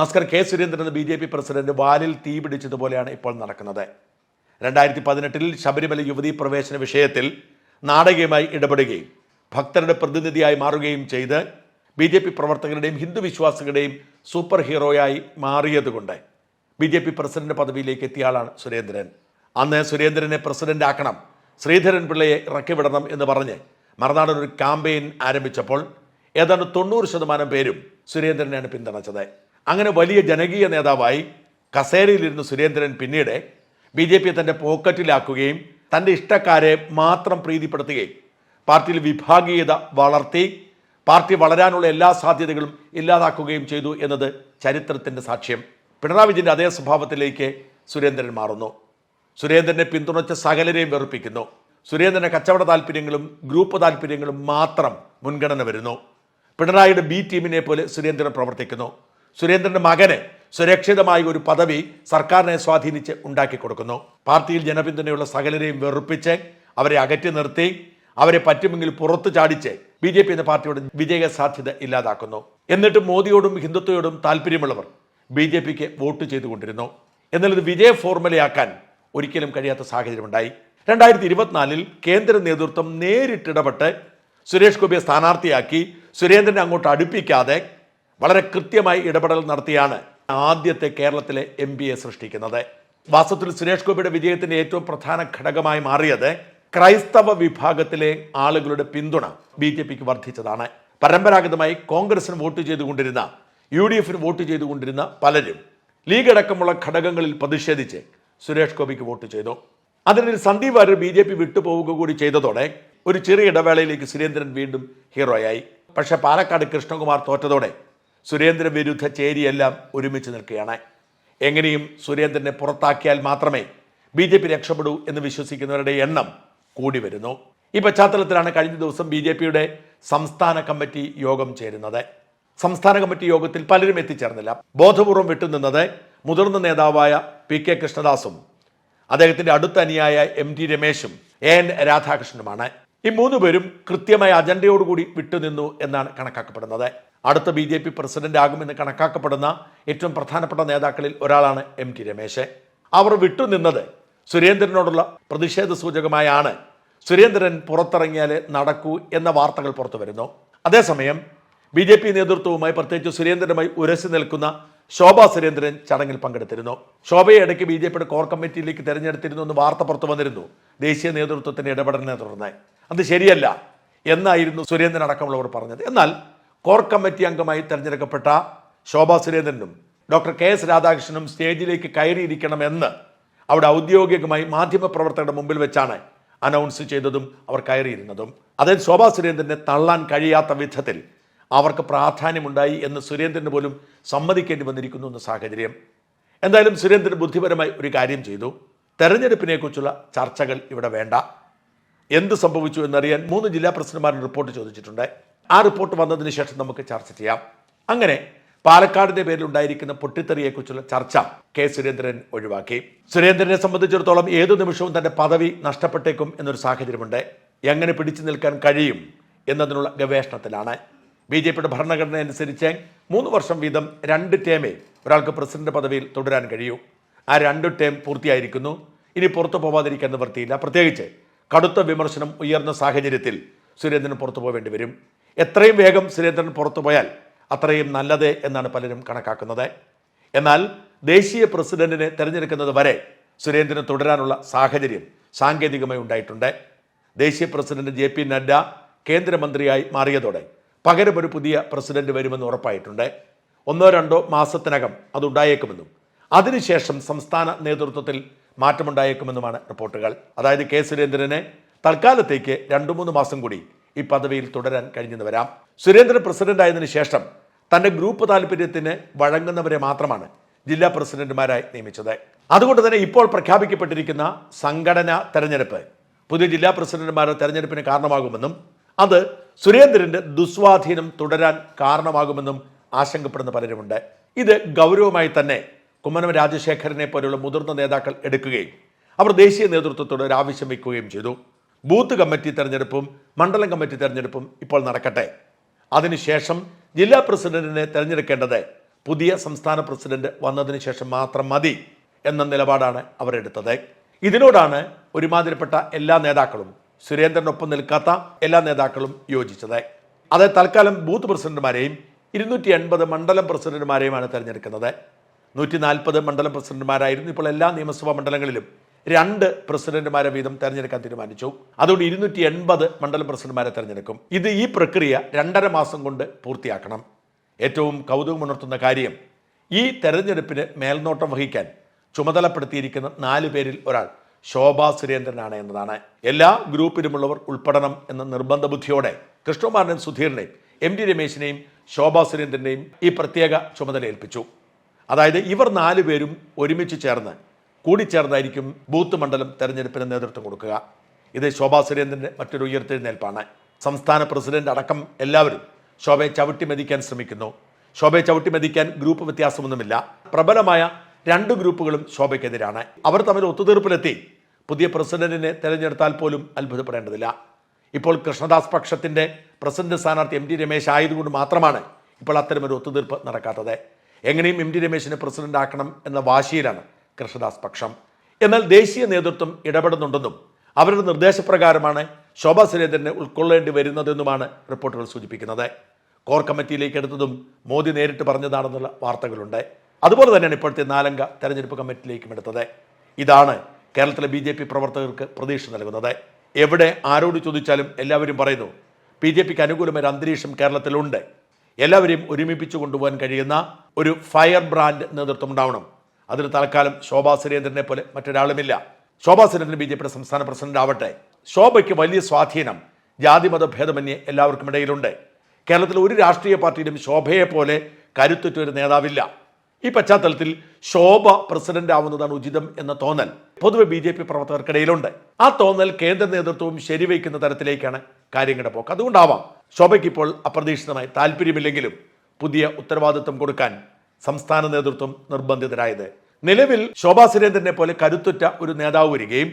നസ്കർ K Surendran B J P president വാലിൽ തീ പിടിച്ചതുപോലെയാണ് ഇപ്പോൾ നടക്കുന്നത്. രണ്ടായിരത്തി പതിനെട്ടിൽ ശബരിമല യുവതീ പ്രവേശന വിഷയത്തിൽ നാടകീയമായി ഇടപെടുകയും ഭക്തരുടെ പ്രതിനിധിയായി മാറുകയും ചെയ്ത് ബി ജെ പി പ്രവർത്തകരുടെയും ഹിന്ദു വിശ്വാസികളുടെയും സൂപ്പർ ഹീറോയായി മാറിയതുകൊണ്ട് ബി ജെ പി പ്രസിഡന്റ് പദവിയിലേക്ക് എത്തിയ ആളാണ് സുരേന്ദ്രൻ. അന്ന് സുരേന്ദ്രനെ പ്രസിഡന്റ് ആക്കണം ശ്രീധരൻ പിള്ളയെ ഇറക്കിവിടണം എന്ന് പറഞ്ഞ് മറുനാടൻ ഒരു ക്യാമ്പയിൻ ആരംഭിച്ചപ്പോൾ ഏതാണ്ട് തൊണ്ണൂറ് ശതമാനം പേരും സുരേന്ദ്രനെയാണ് പിന്തുണച്ചത്. അങ്ങനെ വലിയ ജനകീയ നേതാവായി കസേരയിലിരുന്ന സുരേന്ദ്രൻ പിന്നീട് ബി ജെ പിയെ തന്റെ പോക്കറ്റിലാക്കുകയും തന്റെ ഇഷ്ടക്കാരെ മാത്രം പ്രീതിപ്പെടുത്തുകയും പാർട്ടിയിൽ വിഭാഗീയത വളർത്തി പാർട്ടി വളരാനുള്ള എല്ലാ സാധ്യതകളും ഇല്ലാതാക്കുകയും ചെയ്തു എന്നത് ചരിത്രത്തിന്റെ സാക്ഷ്യം. പിണറായി വിജയന്റെ അതേ സ്വഭാവത്തിലേക്ക് സുരേന്ദ്രൻ മാറുന്നു. സുരേന്ദ്രനെ പിന്തുണച്ച സകലരെയും വെറുപ്പിക്കുന്നു. സുരേന്ദ്രന്റെ കച്ചവട താല്പര്യങ്ങളും ഗ്രൂപ്പ് താല്പര്യങ്ങളും മാത്രം മുൻഗണന വരുന്നു. പിണറായിയുടെ ബി ടീമിനെ പോലെ സുരേന്ദ്രൻ പ്രവർത്തിക്കുന്നു. സുരേന്ദ്രന്റെ മകന് സുരക്ഷിതമായ ഒരു പദവി സർക്കാരിനെ സ്വാധീനിച്ച് ഉണ്ടാക്കി കൊടുക്കുന്നു. പാർട്ടിയിൽ ജനപിന്തുണയുള്ള സകലരെയും വെറുപ്പിച്ച് അവരെ അകറ്റി നിർത്തി അവരെ പറ്റുമെങ്കിൽ പുറത്തു ചാടിച്ച് ബി ജെ പി എന്ന പാർട്ടിയുടെ വിജയ സാധ്യത ഇല്ലാതാക്കുന്നു. എന്നിട്ടും മോദിയോടും ഹിന്ദുത്വയോടും താല്പര്യമുള്ളവർ ബി ജെ പിക്ക് വോട്ട് ചെയ്തുകൊണ്ടിരുന്നു. എന്നാൽ ഇത് വിജയ ഫോർമുലയാക്കാൻ ഒരിക്കലും കഴിയാത്ത സാഹചര്യമുണ്ടായി. രണ്ടായിരത്തി ഇരുപത്തിനാലിൽ കേന്ദ്ര നേതൃത്വം നേരിട്ടിടപെട്ട് സുരേഷ് ഗോപിയെ സ്ഥാനാർത്ഥിയാക്കി സുരേന്ദ്രനെ അങ്ങോട്ട് അടുപ്പിക്കാതെ വളരെ കൃത്യമായി ഇടപെടൽ നടത്തിയാണ് ആദ്യത്തെ കേരളത്തിലെ എം എ സൃഷ്ടിക്കുന്നത്. വാസ്തവത്തിൽ സുരേഷ് ഗോപിയുടെ വിജയത്തിന്റെ ഏറ്റവും പ്രധാന ഘടകമായി മാറിയത് ക്രൈസ്തവ വിഭാഗത്തിലെ ആളുകളുടെ പിന്തുണ ബി ജെ പിക്ക് വർദ്ധിച്ചതാണ്. പരമ്പരാഗതമായി കോൺഗ്രസിന് വോട്ട് ചെയ്തുകൊണ്ടിരുന്ന യു ഡി എഫിന് വോട്ട് ചെയ്തുകൊണ്ടിരുന്ന പലരും ലീഗ് അടക്കമുള്ള ഘടകങ്ങളിൽ പ്രതിഷേധിച്ച് സുരേഷ് ഗോപിക്ക് വോട്ട് ചെയ്തു. അതിനിടയിൽ Sandeep Warrier B J P വിട്ടുപോവുക കൂടി ചെയ്തതോടെ ഒരു ചെറിയ ഇടവേളയിലേക്ക് സുരേന്ദ്രൻ വീണ്ടും ഹീറോയായി. പക്ഷേ പാലക്കാട് കൃഷ്ണകുമാർ തോറ്റതോടെ സുരേന്ദ്രൻ വിരുദ്ധ ചേരിയെല്ലാം ഒരുമിച്ച് നിൽക്കുകയാണ്. എങ്ങനെയും സുരേന്ദ്രനെ പുറത്താക്കിയാൽ മാത്രമേ ബി ജെ പി രക്ഷപ്പെടൂ എന്ന് വിശ്വസിക്കുന്നവരുടെ എണ്ണം കൂടി വരുന്നു. ഈ പശ്ചാത്തലത്തിലാണ് കഴിഞ്ഞ ദിവസം ബി ജെ പിയുടെ സംസ്ഥാന കമ്മിറ്റി യോഗം ചേരുന്നത്. സംസ്ഥാന കമ്മിറ്റി യോഗത്തിൽ പലരും എത്തിച്ചേർന്നില്ല. ബോധപൂർവം വിട്ടുനിന്നത് മുതിർന്ന നേതാവായ പി കെ കൃഷ്ണദാസും അദ്ദേഹത്തിന്റെ അടുത്ത അനിയായ എം ടി രമേശും എ എൻ രാധാകൃഷ്ണനുമാണ്. ഈ മൂന്ന് പേരും കൃത്യമായ അജണ്ടയോടുകൂടി വിട്ടുനിന്നു എന്നാണ് കണക്കാക്കപ്പെടുന്നത്. അടുത്ത ബി ജെ പി പ്രസിഡന്റ് ആകുമെന്ന് കണക്കാക്കപ്പെടുന്ന ഏറ്റവും പ്രധാനപ്പെട്ട നേതാക്കളിൽ ഒരാളാണ് എം ടി രമേശ്. അവർ വിട്ടുനിന്നത് സുരേന്ദ്രനോടുള്ള പ്രതിഷേധ സൂചകമായാണ്. സുരേന്ദ്രൻ പുറത്തിറങ്ങിയാലേ നടക്കൂ എന്ന വാർത്തകൾ പുറത്തു വരുന്നു. അതേസമയം ബി ജെ പി നേതൃത്വവുമായി പ്രത്യേകിച്ച് സുരേന്ദ്രനുമായി ഉരസി നിൽക്കുന്ന ശോഭാ സുരേന്ദ്രൻ ചടങ്ങിൽ പങ്കെടുത്തിരുന്നു. ശോഭയെ ഇടയ്ക്ക് ബി ജെ പിയുടെ കോർ കമ്മിറ്റിയിലേക്ക് തെരഞ്ഞെടുത്തിരുന്നു എന്ന് വാർത്ത പുറത്തു വന്നിരുന്നു. ദേശീയ നേതൃത്വത്തിന്റെ ഇടപെടലിനെ തുടർന്ന്. അത് ശരിയല്ല എന്നായിരുന്നു സുരേന്ദ്രൻ അടക്കമുള്ളവർ പറഞ്ഞത്. എന്നാൽ കോർ കമ്മിറ്റി അംഗമായി തെരഞ്ഞെടുക്കപ്പെട്ട ശോഭാ സുരേന്ദ്രനും ഡോക്ടർ കെ എസ് രാധാകൃഷ്ണനും സ്റ്റേജിലേക്ക് കയറിയിരിക്കണമെന്ന് അവിടെ ഔദ്യോഗികമായി മാധ്യമപ്രവർത്തകരുടെ മുമ്പിൽ വെച്ചാണ് അനൗൺസ് ചെയ്തതും അവർ കയറിയിരുന്നതും. അതിൽ ശോഭാ സുരേന്ദ്രനെ തള്ളാൻ കഴിയാത്ത വിധത്തിൽ അവർക്ക് പ്രാധാന്യമുണ്ടായി എന്ന് സുരേന്ദ്രന് പോലും സമ്മതിക്കേണ്ടി വന്നിരിക്കുന്നു എന്ന സാഹചര്യം. എന്തായാലും സുരേന്ദ്രൻ ബുദ്ധിപരമായി ഒരു കാര്യം ചെയ്തു. തെരഞ്ഞെടുപ്പിനെക്കുറിച്ചുള്ള ചർച്ചകൾ ഇവിടെ വേണ്ട. എന്ത് സംഭവിച്ചു എന്നറിയാൻ മൂന്ന് ജില്ലാ പ്രസിഡന്റുമാരുടെ റിപ്പോർട്ട് ചോദിച്ചിട്ടുണ്ട്. ആ റിപ്പോർട്ട് വന്നതിന് ശേഷം നമുക്ക് ചർച്ച ചെയ്യാം. അങ്ങനെ പാലക്കാടിന്റെ പേരിൽ ഉണ്ടായിരിക്കുന്ന പൊട്ടിത്തെറിയെക്കുറിച്ചുള്ള ചർച്ച കെ സുരേന്ദ്രൻ ഒഴിവാക്കി. സുരേന്ദ്രനെ സംബന്ധിച്ചിടത്തോളം ഏതു നിമിഷവും തന്റെ പദവി നഷ്ടപ്പെട്ടേക്കും എന്നൊരു സാഹചര്യമുണ്ട്. എങ്ങനെ പിടിച്ചു നിൽക്കാൻ കഴിയും എന്നതിനുള്ള ഗവേഷണത്തിലാണ്. ബി ജെ പിയുടെ ഭരണഘടന അനുസരിച്ച് മൂന്ന് വർഷം വീതം രണ്ട് ടേമേ ഒരാൾക്ക് പ്രസിഡന്റ് പദവിയിൽ തുടരാൻ കഴിയൂ. ആ രണ്ട് ടേം പൂർത്തിയായിരിക്കുന്നു. ഇനി പുറത്തു പോവാതിരിക്കാൻ നിവൃത്തിയില്ല. പ്രത്യേകിച്ച് കടുത്ത വിമർശനം ഉയർന്ന സാഹചര്യത്തിൽ സുരേന്ദ്രൻ പുറത്തു പോവേണ്ടി വരും. എത്രയും വേഗം സുരേന്ദ്രൻ പുറത്തു പോയാൽ അത്രയും നല്ലത് എന്നാണ് പലരും കണക്കാക്കുന്നത്. എന്നാൽ ദേശീയ പ്രസിഡന്റിനെ തെരഞ്ഞെടുക്കുന്നത് വരെ സുരേന്ദ്രൻ തുടരാനുള്ള സാഹചര്യം സാങ്കേതികമായി ഉണ്ടായിട്ടുണ്ട്. ദേശീയ പ്രസിഡന്റ് ജെ പി നഡ്ഡ കേന്ദ്രമന്ത്രിയായി മാറിയതോടെ പകരം ഒരു പുതിയ പ്രസിഡന്റ് വരുമെന്ന് ഉറപ്പായിട്ടുണ്ട്. ഒന്നോ രണ്ടോ മാസത്തിനകം അതുണ്ടായേക്കുമെന്നും അതിനുശേഷം സംസ്ഥാന നേതൃത്വത്തിൽ മാറ്റമുണ്ടായേക്കുമെന്നുമാണ് റിപ്പോർട്ടുകൾ. അതായത് കെ സുരേന്ദ്രനെ തൽക്കാലത്തേക്ക് രണ്ടു മൂന്ന് മാസം കൂടി ഈ പദവിയിൽ തുടരാൻ കഴിഞ്ഞെന്ന് വരാം സുരേന്ദ്രൻ പ്രസിഡന്റ് ആയതിനു ശേഷം തന്റെ ഗ്രൂപ്പ് താല്പര്യത്തിന് വഴങ്ങുന്നവരെ മാത്രമാണ് ജില്ലാ പ്രസിഡന്റുമാരായി നിയമിച്ചത്. അതുകൊണ്ട് തന്നെ ഇപ്പോൾ പ്രഖ്യാപിക്കപ്പെട്ടിരിക്കുന്ന സംഘടനാ തെരഞ്ഞെടുപ്പ് പുതിയ ജില്ലാ പ്രസിഡന്റുമാരുടെ തെരഞ്ഞെടുപ്പിന് കാരണമാകുമെന്നും അത് സുരേന്ദ്രന്റെ ദുസ്വാധീനം തുടരാൻ കാരണമാകുമെന്നും ആശങ്കപ്പെടുന്ന പലരുമുണ്ട്. ഇത് ഗൗരവമായി തന്നെ കുമ്മനം രാജശേഖരനെ പോലുള്ള മുതിർന്ന നേതാക്കൾ എടുക്കുകയും അവർ ദേശീയ നേതൃത്വത്തോട് ഒരു ആവശ്യം വയ്ക്കുകയും ചെയ്തു. ബൂത്ത് കമ്മിറ്റി തെരഞ്ഞെടുപ്പും മണ്ഡലം കമ്മിറ്റി തെരഞ്ഞെടുപ്പും ഇപ്പോൾ നടക്കട്ടെ. അതിനുശേഷം ജില്ലാ പ്രസിഡന്റിനെ തെരഞ്ഞെടുക്കേണ്ടത് പുതിയ സംസ്ഥാന പ്രസിഡന്റ് വന്നതിന് ശേഷം മാത്രം മതി എന്ന നിലപാടാണ് അവരെടുത്തത്. ഇതിനോടാണ് ഒരുമാതിരിപ്പെട്ട എല്ലാ നേതാക്കളും സുരേന്ദ്രനൊപ്പം നിൽക്കാത്ത എല്ലാ നേതാക്കളും യോജിച്ചത്. അത് തൽക്കാലം ബൂത്ത് പ്രസിഡന്റുമാരെയും ഇരുന്നൂറ്റി എൺപത് മണ്ഡലം പ്രസിഡന്റുമാരെയുമാണ് തിരഞ്ഞെടുക്കുന്നത്. നൂറ്റി നാൽപ്പത് മണ്ഡലം പ്രസിഡന്റുമാരായിരുന്നു ഇപ്പോൾ എല്ലാ നിയമസഭാ മണ്ഡലങ്ങളിലും രണ്ട് പ്രസിഡന്റുമാരെ വീതം തെരഞ്ഞെടുക്കാൻ തീരുമാനിച്ചു. അതുകൊണ്ട് ഇരുന്നൂറ്റി എൺപത് മണ്ഡലം പ്രസിഡന്റുമാരെ തെരഞ്ഞെടുക്കും. ഇത് ഈ പ്രക്രിയ രണ്ടര മാസം കൊണ്ട് പൂർത്തിയാക്കണം. ഏറ്റവും കൗതുകമുണർത്തുന്ന കാര്യം ഈ തെരഞ്ഞെടുപ്പിന് മേൽനോട്ടം വഹിക്കാൻ ചുമതലപ്പെടുത്തിയിരിക്കുന്ന നാല് പേരിൽ ഒരാൾ ശോഭാ സുരേന്ദ്രനാണ് എന്നതാണ്. എല്ലാ ഗ്രൂപ്പിലുമുള്ളവർ ഉൾപ്പെടണം എന്ന നിർബന്ധ ബുദ്ധിയോടെ കൃഷ്ണകുമാറിനെയും സുധീറിനെയും എം ഡി രമേശിനെയും ശോഭാ സുരേന്ദ്രനെയും ഈ പ്രത്യേക ചുമതല ഏൽപ്പിച്ചു അതായത് ഇവർ നാല് പേരും ഒരുമിച്ച് ചേർന്ന് കൂടിച്ചേർന്നായിരിക്കും ബൂത്ത് മണ്ഡലം തെരഞ്ഞെടുപ്പിന് നേതൃത്വം കൊടുക്കുക. ഇത് ശോഭാ സുരേന്ദ്രന്റെ മറ്റൊരു ഉയർത്തെഴുന്നേൽപ്പാണ്. സംസ്ഥാന പ്രസിഡന്റ് അടക്കം എല്ലാവരും ശോഭയെ ചവിട്ടി മെതിക്കാൻ ശ്രമിക്കുന്നു. ശോഭയെ ചവിട്ടി മെതിക്കാൻ ഗ്രൂപ്പ് വ്യത്യാസമൊന്നുമില്ല. പ്രബലമായ രണ്ട് ഗ്രൂപ്പുകളും ശോഭയ്ക്കെതിരാണ്. അവർ തമ്മിൽ ഒത്തുതീർപ്പിലെത്തി. പുതിയ പ്രസിഡന്റിനെ തെരഞ്ഞെടുത്താൽ പോലും അത്ഭുതപ്പെടേണ്ടതില്ല. ഇപ്പോൾ കൃഷ്ണദാസ് പക്ഷത്തിന്റെ പ്രസിഡന്റ് സ്ഥാനാർത്ഥി എം ടി രമേശ് ആയതുകൊണ്ട് മാത്രമാണ് ഇപ്പോൾ അത്തരമൊരു ഒത്തുതീർപ്പ് നടക്കാത്തത്. എങ്ങനെയും എം ടി രമേശിനെ പ്രസിഡന്റ് ആക്കണം എന്ന വാശിയിലാണ് കൃഷ്ണദാസ് പക്ഷം. എന്നാൽ ദേശീയ നേതൃത്വം ഇടപെടുന്നുണ്ടെന്നും അവരുടെ നിർദ്ദേശപ്രകാരമാണ് ശോഭാ സുരേന്ദ്രനെ ഉൾക്കൊള്ളേണ്ടി വരുന്നതെന്നുമാണ് റിപ്പോർട്ടുകൾ സൂചിപ്പിക്കുന്നത്. കോർ കമ്മിറ്റിയിലേക്ക് എടുത്തതും മോദി നേരിട്ട് പറഞ്ഞതാണെന്നുള്ള വാർത്തകളുണ്ട്. അതുപോലെ തന്നെയാണ് ഇപ്പോഴത്തെ നാലംഗ തെരഞ്ഞെടുപ്പ് കമ്മിറ്റിയിലേക്കും എടുത്തത്. ഇതാണ് കേരളത്തിലെ ബി ജെ പി പ്രവർത്തകർക്ക് പ്രതീക്ഷ നൽകുന്നത്. എവിടെ ആരോട് ചോദിച്ചാലും എല്ലാവരും പറയുന്നു ബി ജെ പിക്ക് അനുകൂലമായ അന്തരീക്ഷം കേരളത്തിലുണ്ട്. എല്ലാവരെയും ഒരുമിപ്പിച്ചു കൊണ്ടുപോകാൻ കഴിയുന്ന ഒരു ഫയർ ബ്രാൻഡ് നേതൃത്വം ഉണ്ടാവണം. അതിന് തൽക്കാലം ശോഭാ സുരേന്ദ്രനെ പോലെ മറ്റൊരാളുമില്ല. ശോഭാ സുരേന്ദ്രൻ ബി ജെ പിയുടെ സംസ്ഥാന പ്രസിഡന്റ് ആവട്ടെ. ശോഭയ്ക്ക് വലിയ സ്വാധീനം ജാതിമത ഭേദമന്യേ എല്ലാവർക്കും ഇടയിലുണ്ട്. കേരളത്തിൽ ഒരു രാഷ്ട്രീയ പാർട്ടിയിലും ശോഭയെ പോലെ കരുത്തുറ്റ ഒരു നേതാവില്ല. ഈ പശ്ചാത്തലത്തിൽ ശോഭ പ്രസിഡന്റ് ആവുന്നതാണ് ഉചിതം എന്ന തോന്നൽ പൊതുവെ ബി ജെ പി പ്രവർത്തകർക്കിടയിലുണ്ട്. ആ തോന്നൽ കേന്ദ്ര നേതൃത്വവും ശരിവയ്ക്കുന്ന തരത്തിലേക്കാണ് കാര്യങ്ങളുടെ പോക്ക്. അതുകൊണ്ടാവാം ശോഭയ്ക്ക് ഇപ്പോൾ അപ്രതീക്ഷിതമായി താല്പര്യമില്ലെങ്കിലും പുതിയ ഉത്തരവാദിത്വം കൊടുക്കാൻ സംസ്ഥാന നേതൃത്വം നിർബന്ധിതരായത്. നിലവിൽ ശോഭാ സുരേന്ദ്രനെ പോലെ കരുത്തുറ്റ ഒരു നേതാവ് വരികയും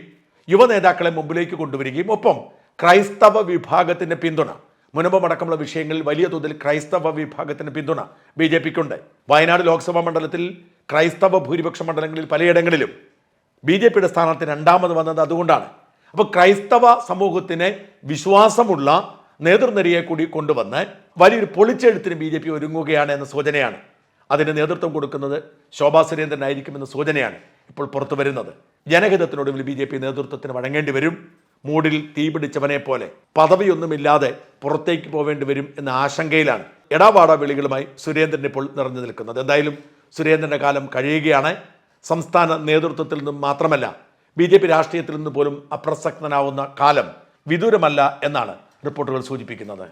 യുവ നേതാക്കളെ മുമ്പിലേക്ക് കൊണ്ടുവരികയും ഒപ്പം ക്രൈസ്തവ വിഭാഗത്തിന്റെ പിന്തുണ. മുനമ്പമടക്കമുള്ള വിഷയങ്ങളിൽ വലിയ തോതിൽ ക്രൈസ്തവ വിഭാഗത്തിന്റെ പിന്തുണ ബി ജെ പിക്കുണ്ട്. വയനാട് ലോക്സഭാ മണ്ഡലത്തിൽ ക്രൈസ്തവ ഭൂരിപക്ഷ മണ്ഡലങ്ങളിൽ പലയിടങ്ങളിലും ബി ജെ പിയുടെ സ്ഥാനാർത്ഥി രണ്ടാമത് വന്നത് അതുകൊണ്ടാണ്. അപ്പോൾ ക്രൈസ്തവ സമൂഹത്തിന് വിശ്വാസമുള്ള നേതൃനിരയെ കൂടി കൊണ്ടുവന്ന് വലിയൊരു പൊളിച്ചെഴുത്തിന് ബി ജെ പി ഒരുങ്ങുകയാണ് എന്ന സൂചനയാണ് അതിന് നേതൃത്വം കൊടുക്കുന്നത് ശോഭാ സുരേന്ദ്രനായിരിക്കുമെന്ന സൂചനയാണ് ഇപ്പോൾ പുറത്തു വരുന്നത്. ജനഹിതത്തിനൊടുവിൽ ബി ജെ പി നേതൃത്വത്തിന് വഴങ്ങേണ്ടി വരും. മൂടിൽ തീപിടിച്ചവനെ പോലെ പദവിയൊന്നുമില്ലാതെ പുറത്തേക്ക് പോവേണ്ടി വരും എന്ന ആശങ്കയിലാണ് എടാവാട വിളികളുമായി സുരേന്ദ്രൻ ഇപ്പോൾ നിറഞ്ഞു നിൽക്കുന്നത്. എന്തായാലും സുരേന്ദ്രന്റെ കാലം കഴിയുകയാണ്. സംസ്ഥാന നേതൃത്വത്തിൽ നിന്നും മാത്രമല്ല ബി ജെ പി രാഷ്ട്രീയത്തിൽ നിന്ന് പോലും അപ്രസക്തനാവുന്ന കാലം വിദൂരമല്ല എന്നാണ് റിപ്പോർട്ടുകൾ സൂചിപ്പിക്കുന്നത്.